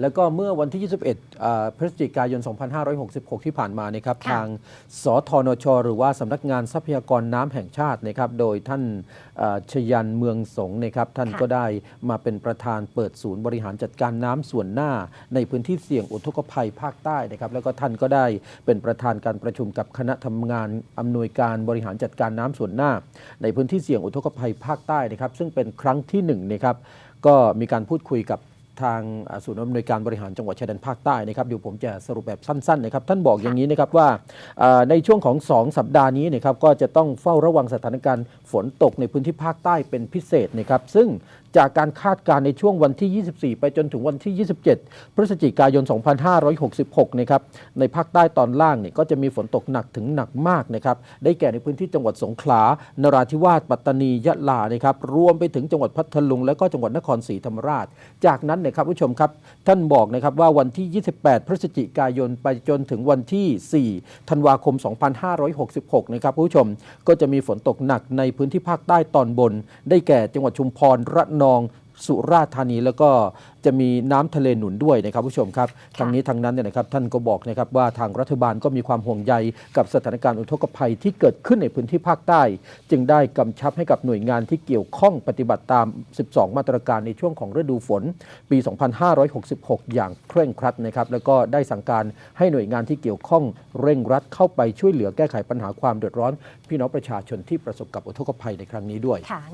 แล้วก็เมื่อวันที่ 21อ่าพฤศจิกายน 2566 ที่ผ่านมานะครับค่ะทางสทนช หรือว่าสำนักงานทรัพยากรน้ำแห่งชาตินะครับ โดยท่านอ่าชยันเมืองสงฆ์นะครับ ท่านค่ะก็ได้มาเป็นประธานเปิดศูนย์บริหารจัดการน้ำส่วนหน้า ในพื้นที่เสี่ยงอุทกภัยภาคใต้นะครับ แล้วก็ท่านก็ได้เป็นประธานการประชุมกับคณะทำงานอำนวยการบริหารจัดการน้ำส่วนหน้า ในพื้นที่เสี่ยงอุทกภัยภาคใต้นะครับ ซึ่งเป็นครั้งที่หนึ่งนะครับก็มีการพูดคุยกับ ทางศูนย์อำนวยการบริหารจังหวัดชายแดนภาคใต้นะครับเดี๋ยวผมจะสรุปแบบสั้นๆนะครับท่านบอกอย่างนี้นะครับว่าในช่วงของ 2 สัปดาห์นี้นะครับก็จะต้องเฝ้าระวังสถานการณ์ฝนตกในพื้นที่ภาคใต้เป็นพิเศษนะครับซึ่งจากการคาดการณ์ในช่วงวันที่ 24 ไปจนถึงวันที่ 27 พฤศจิกายน 2566 นะครับ ในภาคใต้ตอนล่างเนี่ยก็จะมีฝนตกหนักถึงหนักมากนะครับ ได้แก่ในพื้นที่จังหวัดสงขลา นราธิวาส ปัตตานี ยะลา นะครับ รวมไปถึงจังหวัดพัทลุง และก็จังหวัดนครศรีธรรมราช จากนั้นนะครับผู้ชมครับ ท่านบอกนะครับว่าวันที่ 28 พฤศจิกายนไปจนถึงวันที่ 4 ธันวาคม 2566 นะครับผู้ชมก็จะมีฝนตกหนักในพื้นที่ภาคใต้ตอนบน ได้แก่จังหวัดชุมพรระนอง สุราษฎร์ธานีแล้วก็จะมีน้ำทะเลหนุนด้วยนะครับผู้ชมครับทางนี้ทางนั้นเนี่ยนะครับท่านก็บอกนะครับว่าทางรัฐบาลก็มีความห่วงใยกับสถานการณ์อุทกภัยที่เกิดขึ้นในพื้นที่ภาคใต้ จึงได้กำชับให้กับหน่วยงานที่เกี่ยวข้องปฏิบัติตาม 12 มาตรการในช่วงของฤดูฝน ปี 2566 อย่างเคร่งครัดนะครับแล้วก็ได้สั่งการให้หน่วยงานที่เกี่ยวข้องเร่งรัดเข้าไปช่วยเหลือแก้ไขปัญหาความเดือดร้อน พี่น้องประชาชนที่ประสบกับอุทกภัยในครั้งนี้ด้วยค่ะ